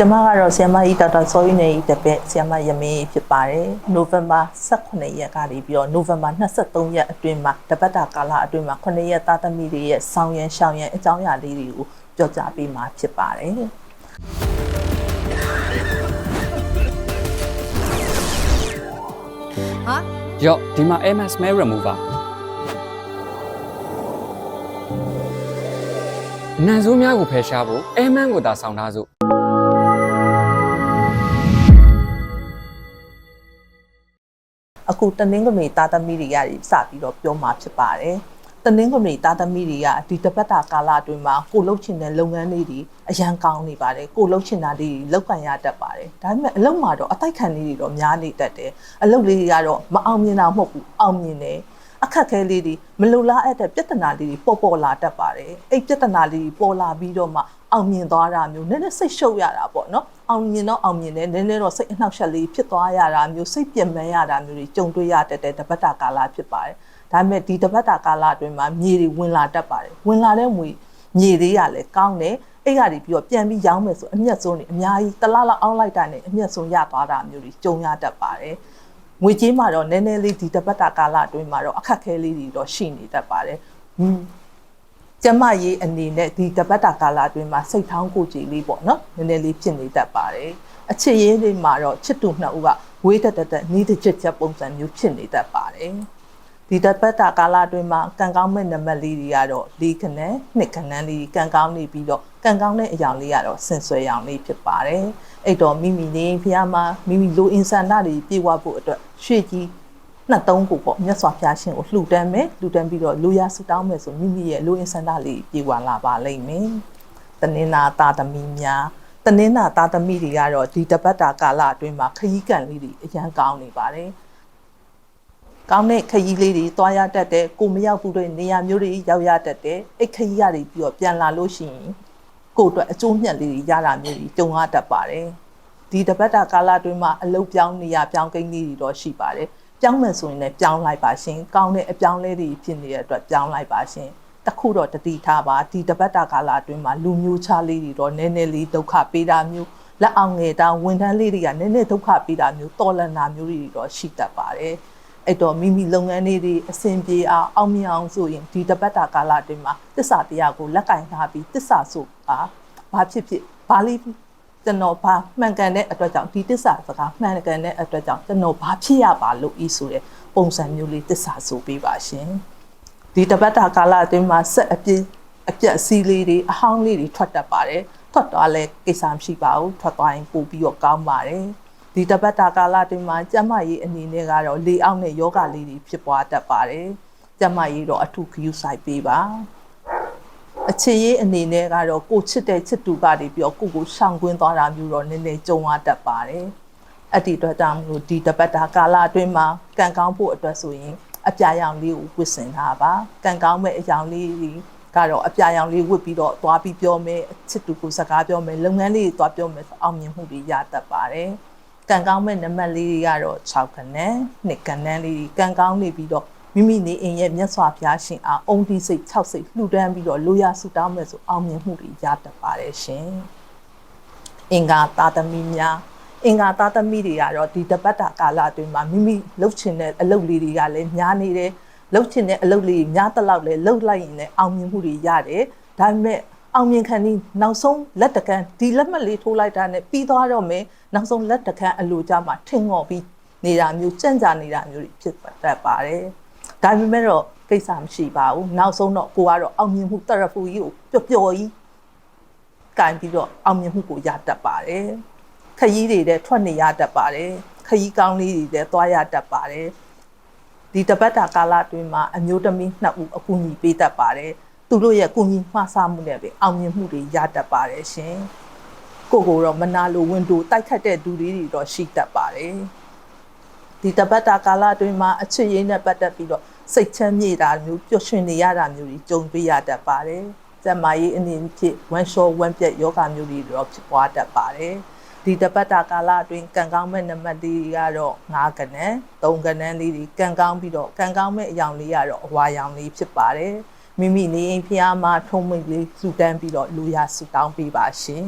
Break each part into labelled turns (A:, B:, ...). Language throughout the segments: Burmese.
A: ကျမကတော့ဆီယမကြီးဒေါက်တာစောရင်းနေတပည့်ဆီယမရမင်းဖြစ်ပါတယ်နိုဝင်ဘာ18ရက်ကနေပြီးတော့နိုဝင်ဘာ23ရက်အတွင်းမှာတပတ်တာကာလအတွင်းမှာ9ရက်သားသမီးတွေရဲ့ဆောင်းရန်ရှောင်းရန်အကြောင်းအရာလေးတွေကိုပြောကြားပေးမှာဖြစ်ပါတယ်
B: ဟာ
C: ရော့ဒီမှာ MS Mail Remover နန်ဆိုးများကိုဖယ်ရှားဖို့ Airman ကိုသာဆောင်ထားစို့
A: အခုတနင်္ဂနွေသားသမီးတွေရစပြီးတော့ပြောမှာဖြစ်ပါတယ်တနင်္ဂနွေသားသမီးတွေကဒီတပတ်တာကာလအတွင်းမှာကိုလှုပ်ချင်တဲ့လုပ်ငန်းလေးတွေအရန်ကောင်းနေပါတယ်ကိုလှုပ်ချင်တာလေးတွေလောက်ကန်ရတတ်ပါတယ်ဒါပေမဲ့အလုပ်မှာတော့အတိုက်ခံလေးတွေတော့များနေတတ်တယ်အလုပ်လေးတွေကတော့မအောင်မြင်တာမဟုတ်ဘူးအောင်မြင်တယ်အခက်ခဲလေးတွေမလုံလားအပ်တဲ့ပြဿနာလေးတွေပေါ်ပေါ်လာတတ်ပါတယ်အဲ့ပြဿနာလေးတွေပေါ်လာပြီးတော့မှအောင်မြင်သွားတာမျိုးနည်းနည်းစိတ်ရှုပ်ရတာပေါ့နော် အောင်မြင်တော့အောင်မြင်တယ်နည်းနည်းတော့စိတ်အနှောက်အယှက်လေးဖြစ်သွားရတာမျိုးစိတ်ပြင်းပန်းရတာမျိုးတွေကြုံတွေ့ရတတ်တဲ့တပတ်တာကာလဖြစ်ပါတယ်ဒါပေမဲ့ဒီတပတ်တာကာလအတွင်းမှာမြေတွေဝင်လာတတ်ပါတယ်ဝင်လာတဲ့ငွေမြေသေးရလဲကောင်းတယ်အဲ့ရပြီးပြီးတော့ပြန်ပြီးရောင်းမယ်ဆိုအမျက်ဆုံးနေအများကြီးတလားလောက်အောင်းလိုက်တာနဲ့အမျက်ဆုံးရသွားတာမျိုးတွေကြုံရတတ်ပါတယ်ငွေကြေးမှာတော့နည်းနည်းလေးဒီတပတ်တာကာလအတွင်းမှာတော့အခက်ခဲလေးတွေတော့ရှိနေတတ်ပါတယ်ဟွန်း ကျမရေးအနေနဲ့ဒီတပတ်တာကာလအတွင်းမှာစိတ်ထောင်းကိုကြည်လေးပေါ့နော်နည်းနည်းလေးဖြစ်နေတတ်ပါတယ်အချစ်ရေးလေးမှာတော့ချစ်တူနှစ်ဦးကဝေးတက်တက်တက်နီးတစ်ချက်ချက်ပုံစံမျိုးဖြစ်နေတတ်ပါတယ်ဒီတပတ်တာကာလအတွင်းမှာကံကောင်းမဲ့နံပါတ်လေးတွေကတော့၄ခဏနှစ်ခဏလေးကံကောင်းနေပြီးတော့ကံကောင်းတဲ့အရာလေးကတော့ဆင်ဆွဲရောင်လေးဖြစ်ပါတယ်အဲ့တော့မိမိနေဖះမှာမိမိလိုအင်ဆန္ဒတွေပြေဝဖို့အတွက်ရွှေကြီး နှစ်သုံးခုပေါ့မြတ်စွာဘုရားရှင်ကိုလှူဒန်းမယ်လှူဒန်းပြီးတော့လူရဆူတောင်းမယ်ဆိုမိမိရဲ့လူအင်ဆန္ဒလေးပြေဝလာပါလိမ့်မယ်။တနင်္လာသားသမီးများတနင်္လာသားသမီးတွေကတော့ဒီတပတ်တာကာလအတွင်းမှာခရီးကန်လေးတွေအရန်ကောင်းနေပါတယ်။ကောင်းတဲ့ခရီးလေးတွေတွားရတတ်တဲ့ကိုမရောက်ဘူးတဲ့နေရာမျိုးတွေရောက်ရတတ်တဲ့အဲ့ခရီးရတွေပြီးတော့ပြန်လာလို့ရှိရင်ကိုယ့်အတွက်အကျိုးမြတ်လေးတွေရတာမျိုးတွေကြုံရတတ်ပါတယ်။ဒီတပတ်တာကာလအတွင်းမှာအလုတ်ပြောင်းနေရပြောင်းကိန်းလေးတွေတော့ရှိပါတယ်။ ပြောင်းမယ်ဆိုရင်လည်းပြောင်းလိုက်ပါရှင်။ကောင်းတဲ့အပြောင်းလဲတွေဖြစ်နေတဲ့အတွက်ပြောင်းလိုက်ပါရှင်။တခုတော့တတိထားပါဒီတပတ်တာကာလအတွင်းမှာလူမျိုးခြားလေးတွေတော့နည်းနည်းလေးဒုက္ခပေးတာမျိုးလက်အောင်ငယ်တာဝန်ထမ်းလေးတွေကနည်းနည်းဒုက္ခပေးတာမျိုးတော်လန်တာမျိုးတွေတော့ရှိတတ်ပါတယ်။အဲ့တော့မိမိလုပ်ငန်းလေးတွေအဆင်ပြေအောင်အောင်မြင်အောင်ဆိုရင်ဒီတပတ်တာကာလအတွင်းမှာတစ္ဆာတရားကိုလက်ကင်ထားပြီးတစ္ဆာဆိုပါဘာဖြစ်ဖြစ်ဘာလေး ကျွန်တော်ဘာမှန်ကန်တဲ့အတွက်ကြောင့်ဒီတစ္ဆာစကားမှန်ကန်တဲ့အတွက်ကြောင့်ကျွန်တော်ဘာဖြစ်ရပါလို့ဤဆိုတဲ့ပုံစံမျိုးလေးတစ္ဆာဆိုပေးပါရှင်ဒီတပတ်တာကာလအတွင်းမှာဆက်အပြည့်အပြက်အစည်းလေးတွေအဟောင်းလေးတွေထွက်တတ်ပါတယ်ထွက်သွားလဲကိစ္စမရှိပါဘူးထွက်သွားရင်ပို့ပြီးတော့ကောင်းပါတယ်ဒီတပတ်တာကာလအတွင်းမှာကျမကြီးအနေနဲ့ကတော့လေအောက်နဲ့ယောဂလေးတွေဖြစ်ပွားတတ်ပါတယ်ကျမကြီးတော့အထုခယူဆိုင်ပေးပါ အချစ်ရေးအနေနဲ့ကတော့ကိုချစ်တဲ့ချစ်သူကနေပြီးတော့ကိုကိုရှောင်ကွင်းသွားတာမျိုးတော့နည်းနည်းကြုံရတတ်ပါတယ်။အဲ့ဒီအတွက်ကြောင့်မလို့ဒီတပတ်တာကာလအတွင်းမှာကံကောင်းဖို့အတွက်ဆိုရင်အပြာရောင်လေးကိုဝတ်ဆင်ထားပါ။ကံကောင်းမဲ့အရောင်လေးကတော့အပြာရောင်လေးဝတ်ပြီးတော့သွားပြီးပြောမယ်ချစ်သူကိုစကားပြောမယ်လုပ်ငန်းလေးတွေသွားပြောမယ်ဆိုအောင်မြင်မှုတွေရတတ်ပါတယ်။ကံကောင်းမဲ့နံပါတ်လေးတွေကတော့6ခန်းနဲ့2ခန်းနဲ့လေးကံကောင်းနေပြီးတော့ မိမိနေအိမ်ရဲ့မြတ်စွာဘုရားရှင်အားအုံဒီစိတ်6စိတ်လှူဒန်းပြီးတော့လိုရာဆူတောင်းမယ်ဆိုအောင်မြင်မှုတွေရတတ်ပါတယ်ရှင်။အင်္ဂါသာသမီများအင်္ဂါသာသမီတွေကတော့ဒီတပတ်တာကာလအတွင်းမှာမိမိလှုပ်ချင်တဲ့အလုပ်လေးတွေကလည်းများနေတယ်။လှုပ်ချင်တဲ့အလုပ်လေးများတလောက်လည်းလှုပ်လိုက်ရင်လည်းအောင်မြင်မှုတွေရတယ်။ဒါပေမဲ့အောင်မြင်ခံဒီနောက်ဆုံးလက်တကန်းဒီလက်မှတ်လေးထိုးလိုက်တာနဲ့ပြီးသွားတော့မယ်နောက်ဆုံးလက်တကန်းအလိုကြမှာထင်ငော်ပြီးနေတာမျိုးကြံ့ကြာနေတာမျိုးတွေဖြစ်တတ်ပါတယ်။ ဒါပေမဲ့တော့ကိစ္စမရှိပါဘူးနောက်ဆုံးတော့ကိုကတော့အောင်မြင်မှုတရဖူကြီးကိုပျော်ပျော်ကြီးကင်ပြီးတော့အောင်မြင်မှုကိုရတတ်ပါတယ်ခရီးတွေတဲ့ထွက်နေရတတ်ပါတယ်ခရီးကောင်းလေးတွေတဲ့သွားရတတ်ပါတယ်ဒီတပတ်တာကာလအတွင်းမှာအမျိုးသမီးနှစ်ဦးအကူအညီပေးတတ်ပါတယ်သူတို့ရဲ့ကူညီမှားဆမှုနဲ့ပဲအောင်မြင်မှုတွေရတတ်ပါတယ်ရှင်ကိုကိုတော့မနာလိုဝင်တူတိုက်ခတ်တဲ့သူတွေတော့ရှိတတ်ပါတယ် ဒီတပတ်တာကာလအတွင်းမှာအချစ်ရင်းနဲ့ပတ်သက်ပြီးတော့စိတ်ချမ်းမြေ့တာမျိုးပျော်ရွှင်နေရတာမျိုးတွေကြုံတွေ့ရတတ်ပါတယ်။ကျန်းမာရေးအနေဖြင့်ဝမ်းလျှောဝမ်းပြက်ယောဂမျိုးတွေတော့ဖြစ်ပွားတတ်ပါတယ်။ဒီတပတ်တာကာလအတွင်းကံကောင်းမဲ့နံပါတ်လေးကတော့9ကနန်း3ကနန်းလေးတွေကံကောင်းပြီးတော့ကံကောင်းမဲ့အယောင်လေးကတော့အဝါရောင်လေးဖြစ်ပါတယ်။မိမိနေအိမ်ဖျားမှာထုံးမိတ်လေးစူတန်းပြီးတော့လူရစူတောင်းပေးပါရှင်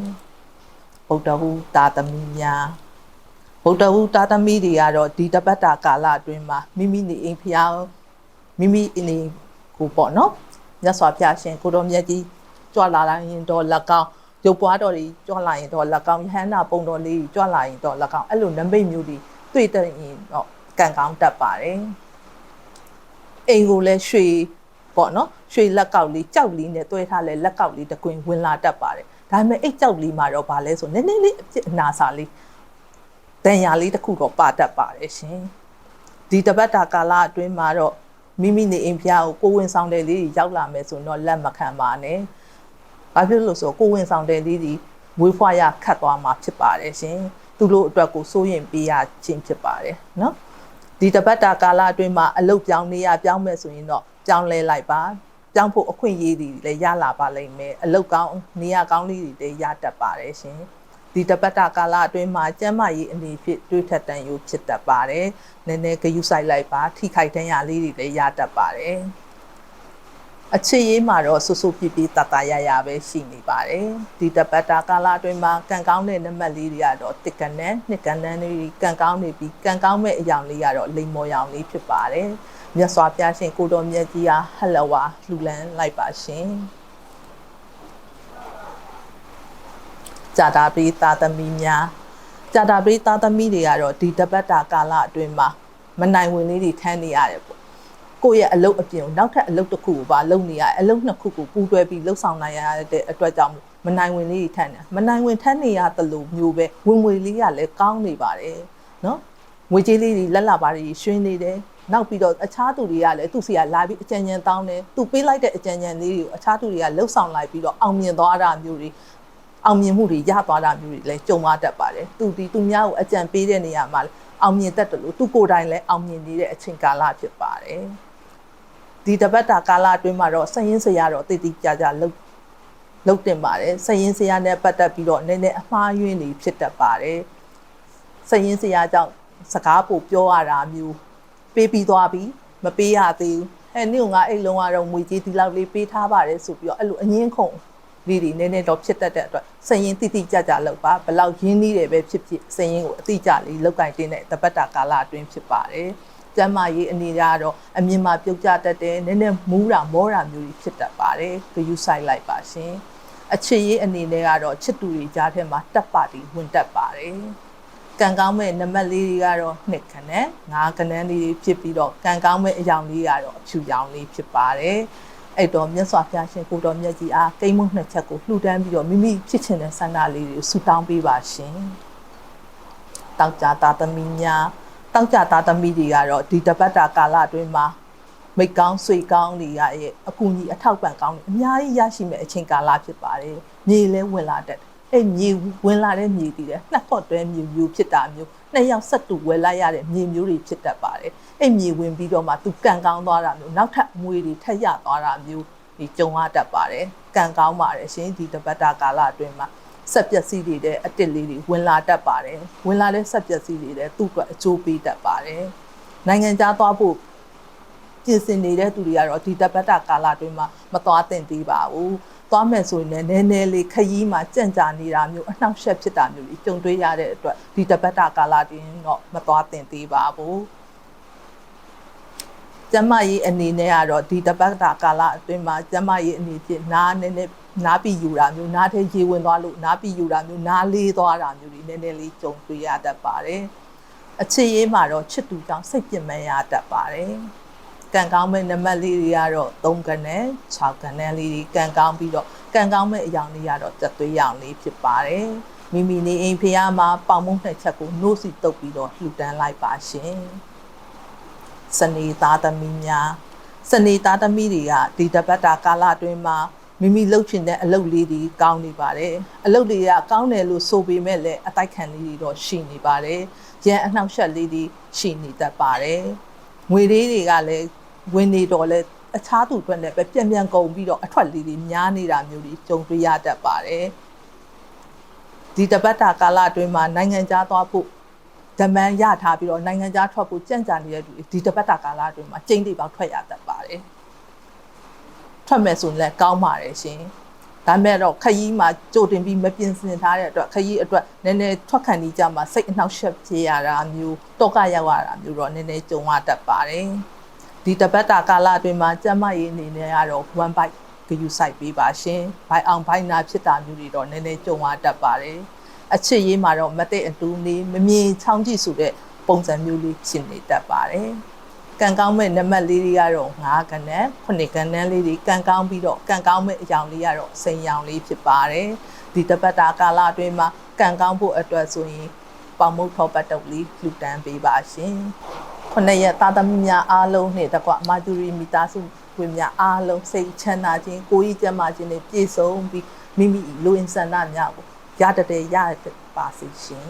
A: ။ဗုဒ္ဓဟူတာသမီများ ဗုဒ္ဓဟူတာသမီတွေကတော့ဒီတပတ်တာကာလအတွင်းမှာမိမိနေအိမ်ဖျားမိမိနေကိုပေါ့နော်မြတ်စွာဘုရားရှင်ကိုတော်မြတ်ကြီးကြွလာရင်တော့လက်ကောင်းရုပ်ပွားတော်တွေကြွလာရင်တော့လက်ကောင်းယဟန္တာပုံတော်လေးကြွလာရင်တော့လက်ကောင်းအဲ့လိုနမိတ်မျိုးတွေတွေ့တဲ့ရင်တော့ကံကောင်းတတ်ပါတယ်အိမ်ကိုလည်းရွှေပေါ့နော်ရွှေလက်ကောက်လေးကြောက်လေးနဲ့တွဲထားလဲလက်ကောက်လေးတကွင်ဝင်လာတတ်ပါတယ်ဒါပေမဲ့အိတ်ကြောက်လေးမှာတော့ဗာလဲဆိုနည်းနည်းလေးအဖြစ်အနာစာလေး တန်ရာလေးတစ်ခုတော့ပါတတ်ပါတယ်ရှင်ဒီတပတ်တာကာလအတွင်းမှာတော့မိမိနေအိမ်ဖျားကိုကိုဝင်ဆောင်တဲ့လေးတွေရောက်လာမယ်ဆိုတော့လက်မခံပါနဲ့ဘာဖြစ်လို့ဆိုကိုဝင်ဆောင်တဲ့လေးတွေဝေးဖွားရခတ်သွားမှာဖြစ်ပါတယ်ရှင်သူတို့အတွက်ကိုစိုးရင်ပေးရခြင်းဖြစ်ပါတယ်နော်ဒီတပတ်တာကာလအတွင်းမှာအလုတ်ပြောင်းနေရပြောင်းမယ်ဆိုရင်တော့ပြောင်းလဲလိုက်ပါပြောင်းဖို့အခွင့်အရေးတွေလည်းရလာပါလိမ့်မယ်အလုတ်ကောင်းနေရကောင်းလေးတွေလည်းရတတ်ပါတယ်ရှင် ဒီတပတ်တာကာလအတွင်းမှာကျမ်းမာရေးအနေဖြင့်တွေးထက်တန်ယူဖြစ်တတ်ပါတယ်နည်းနည်းဂယုဆိုင်လိုက်ပါထိခိုက်တဲ့ရလေးတွေလည်းရတတ်ပါတယ်အချစ်ရေးမှာတော့ဆူဆူပြပြတတရရပဲရှိနေပါတယ်ဒီတပတ်တာကာလအတွင်းမှာကံကောင်းတဲ့နံပါတ်လေးတွေကတော့တစ်ကနန်းနှစ်ကနန်းလေးကံကောင်းနေပြီးကံကောင်းမဲ့အရာလေးကတော့လိမ်မော်ရောင်လေးဖြစ်ပါတယ်မြတ်စွာဘုရားရှင်ကိုတော်မြတ်ကြီးဟာဟလဝါလှူလန်းလိုက်ပါရှင် ဂျာတာပရိသာသမီများဂျာတာပရိသာသမီတွေကတော့ဒီတပတ်တာကာလအတွင်းမှာမနိုင်ဝင်လေးတွေထမ်းနေရတယ်ပေါ့ကိုယ့်ရဲ့အလုပ်အပြင်ကိုနောက်ထပ်အလုပ်တစ်ခုကိုပါလုပ်နေရအလုပ်နှစ်ခုကိုပူးတွဲပြီးလှုပ်ဆောင်နိုင်ရတဲ့အတွက်ကြောင့်မနိုင်ဝင်လေးတွေထမ်းတယ်မနိုင်ဝင်ထမ်းနေရသလိုမျိုးပဲဝင်ငွေလေးကလည်းကောင်းနေပါတယ်နော်ငွေကြေးလေးတွေလက်လာပါတွေရွှင်းနေတယ်နောက်ပြီးတော့အခြားသူတွေကလည်းသူ့စီကလာပြီးအကြံဉာဏ်တောင်းတယ်သူပေးလိုက်တဲ့အကြံဉာဏ်လေးတွေကိုအခြားသူတွေကလှုပ်ဆောင်လိုက်ပြီးတော့အောင်မြင်သွားတာမျိုးတွေ အောင်မြင်မှုတွေရသွားတာမျိုးတွေလည်းကြုံရတတ်ပါတယ်သူဒီသူများကိုအကြံပေးတဲ့နေရာမှာလည်းအောင်မြင်တတ်တယ်လို့သူကိုယ်တိုင်လည်းအောင်မြင်နေတဲ့အချိန်ကာလဖြစ်ပါတယ်ဒီတပတ်တာကာလအတွင်းမှာတော့စရင်စရာတော့တည်တည်ကြကြလှုပ်လှုပ်တင်ပါတယ်စရင်စရာနဲ့ပတ်သက်ပြီးတော့နည်းနည်းအမှားယွင်းနေဖြစ်တတ်ပါတယ်စရင်စရာကြောင့်စကားပို့ပြောရတာမျိုးပေးပြီးသွားပြီမပေးရသေးဘူးအဲနေ့ကငါအိတ်လုံးကတော့ငွေကြေးဒီလောက်လေးပေးထားပါတယ်ဆိုပြီးတော့အဲ့လိုအငင်းခုန် လေးတွေနည်းနည်းတော့ဖြစ်တတ်တဲ့အတွက်စရင်တိတိကြကြလောက်ပါဘလောက်ရင်းနှီးတယ်ပဲဖြစ်ဖြစ်စရင်ကိုအတိကြလေးလောက်ကင်တင်းတဲ့တပတ်တာကာလအတွင်းဖြစ်ပါတယ်ကျမ်းမာရေးအနေနဲ့ကတော့အမြင်မှာပြုတ်ကျတတ်တယ်နည်းနည်းမူးတာမောတာမျိုးတွေဖြစ်တတ်ပါတယ်ဂယူဆိုင်လိုက်ပါရှင်အချစ်ရေးအနေနဲ့ကတော့ချစ်သူတွေကြားထဲမှာတက်ပါတီဝင်တက်ပါတယ်ကံကောင်းမဲ့နံပါတ်လေးတွေကတော့နှစ်ခနဲ့ငါးခနဲ့လေးဖြစ်ပြီးတော့ကံကောင်းမဲ့အယောင်လေးကတော့အဖြူရောင်လေးဖြစ်ပါတယ် အဲ့တော့မြတ်စွာဘုရားရှင်ကိုတော်မြတ်ကြီးအားကိမ့်မုတ်နှစ်ချက်ကိုလှူဒန်းပြီးတော့မိမိဖြစ်ချင်တဲ့ဆန္ဒလေးတွေကိုဆူတောင်းပေးပါရှင်တောက်ကြတာသမီးများတောက်ကြတာသမီးတွေကတော့ဒီတပတ်တာကာလအတွင်းမှာမိတ်ကောင်းဆွေကောင်းတွေရဲ့အကူအညီအထောက်ပံ့ကောင်းတွေအများကြီးရရှိမဲ့အချိန်ကာလဖြစ်ပါတယ်မြေလဲဝင်လာတတ်အဲ့မြေဝင်လာတဲ့မြေတည်တယ်နှစ်ဖို့တွဲမြေမျိုးဖြစ်တာမျိုး နှစ်ယောက်ဆက်တူဝယ်လိုက်ရတဲ့မြေမျိုးတွေဖြစ်တတ်ပါတယ်အဲ့မြေဝင်ပြီးတော့မှသူကန်ကောင်းသွားတာမျိုးနောက်ထပ်မွေတွေထက်ရသွားတာမျိုးဒီကြုံရတတ်ပါတယ်ကန်ကောင်းပါတယ်ရှင်ဒီတပတ်တာကာလအတွင်းမှာဆက်ပျက်စီးတွေတဲ့အစ်စ်လေးတွေဝင်လာတတ်ပါတယ်ဝင်လာတဲ့ဆက်ပျက်စီးတွေတဲ့သူ့အတွက်အကျိုးပေးတတ်ပါတယ်နိုင်ငံခြားသွားဖို့ပြင်ဆင်နေတဲ့သူတွေကတော့ဒီတပတ်တာကာလအတွင်းမှာမသွားသင့်သေးပါဘူး သွားမယ်ဆိုရင်လည်းနည်းနည်းလေးခရီးမှာကြံ့ကြာနေတာမျိုးအနှောက်အယှက်ဖြစ်တာမျိုးကြီးကြုံတွေ့ရတဲ့အတွက်ဒီတပတ်တာကာလတွင်တော့မသွားသင့်သေးပါဘူးကျမကြီးအနေနဲ့ကတော့ဒီတပတ်တာကာလအတွင်းမှာကျမကြီးအနေဖြင့်နားနည်းနည်းနားပြီးယူတာမျိုးနားထဲရေဝင်သွားလို့နားပြီးယူတာမျိုးနားလေးသွားတာမျိုးတွေနည်းနည်းလေးကြုံတွေ့ရတတ်ပါတယ်အချစ်ရေးမှာတော့ချစ်သူကြောင့်စိတ်ပြင်းမရတတ်ပါတယ် ကံကောင်းမဲ့နံပါတ်လေးတွေကတော့3ကနဲ့6ကနဲ့လေးတွေကံကောင်းပြီးတော့ကံကောင်းမဲ့အယောင်လေးကတော့တက်သွေးရောင်လေးဖြစ်ပါတယ်မိမိနေအိမ်ဖျားမှာပေါင်မုံနှစ်ချက်ကိုနှိုးစီတုပ်ပြီးတော့လှူဒန်းလိုက်ပါရှင်စနေသားသမီးများစနေသားသမီးတွေကဒီတပတ်တာကာလအတွင်းမှာမိမိလှုပ်ချင်တဲ့အလုပ်လေးတွေကောင်းနေပါတယ်အလုပ်တွေကကောင်းတယ်လို့ဆိုပေမဲ့လည်းအတိုက်ခံလေးတွေတော့ရှိနေပါတယ်ရန်အနှောက်အယှက်လေးတွေရှိနေတတ်ပါတယ်ငွေလေးတွေကလည်း ဝင်နေတော့လဲအခြားသူအတွက်လည်းပဲပြန်ပြန်ကုန်ပြီးတော့အထွက်လေးတွေများနေတာမျိုးတွေကြုံတွေ့ရတတ်ပါတယ်ဒီတပတ်တာကာလအတွင်းမှာနိုင်ငံခြားသွားဖို့ဒမန်ရထားပြီးတော့နိုင်ငံခြားထွက်ဖို့ကြံ့ကြာနေတဲ့သူတွေဒီတပတ်တာကာလအတွင်းမှာကျင်းတိပေါက်ထွက်ရတတ်ပါတယ်ထွက်မယ်ဆိုရင်လည်းကောင်းပါတယ်ရှင်ဒါဒါမဲ့တော့ခရီးမှာကြိုတင်ပြီးမပြင်ဆင်ထားတဲ့အတွက်ခရီးအတွက်နည်းနည်းထွက်ခံနေကြမှာစိတ်အနှောက်အယှက်ဖြစ်ရတာမျိုးတော့ကရောက်ရတာမျိုးတော့နည်းနည်းကြုံရတတ်ပါတယ် ဒီတပတ်တာကာလအတွင်းမှာကျမရေးအနေနဲ့ကတော့ one bite ဂယူဆိုင်ပေးပါရှင်ဘိုင်အောင်ဘိုင်နာဖြစ်တာမျိုးတွေတော့နည်းနည်းကြုံရတတ်ပါတယ်အချစ်ရေးမှာတော့မသိအတူနေမမြင်ချောင်းကြည့်ဆိုတဲ့ပုံစံမျိုးလေးဖြစ်နေတတ်ပါတယ်ကံကောင်းမဲ့နံပါတ်လေးတွေကတော့9ကဏ္ဍ9ကဏ္ဍလေးတွေကံကောင်းပြီးတော့ကံကောင်းမဲ့အယောင်လေးကတော့စိန်ရောင်လေးဖြစ်ပါတယ်ဒီတပတ်တာကာလအတွင်းမှာကံကောင်းဖို့အတွက်ဆိုရင်ပေါမုတ်ထောပတ်တုပ်လေးလှူဒန်းပေးပါရှင် ခုနှစ်ရက်သားသမီးများအားလုံးနဲ့တကွမာဂျူရီမီသားစုဝင်များအားလုံးစိတ်ချမ်းသာခြင်းကိုယ်ကြီးကျန်းမာခြင်းနဲ့ပြည့်စုံပြီးမိမိလူအင်ဆန္ဒများကိုရတတဲ့ရပါစေရှင်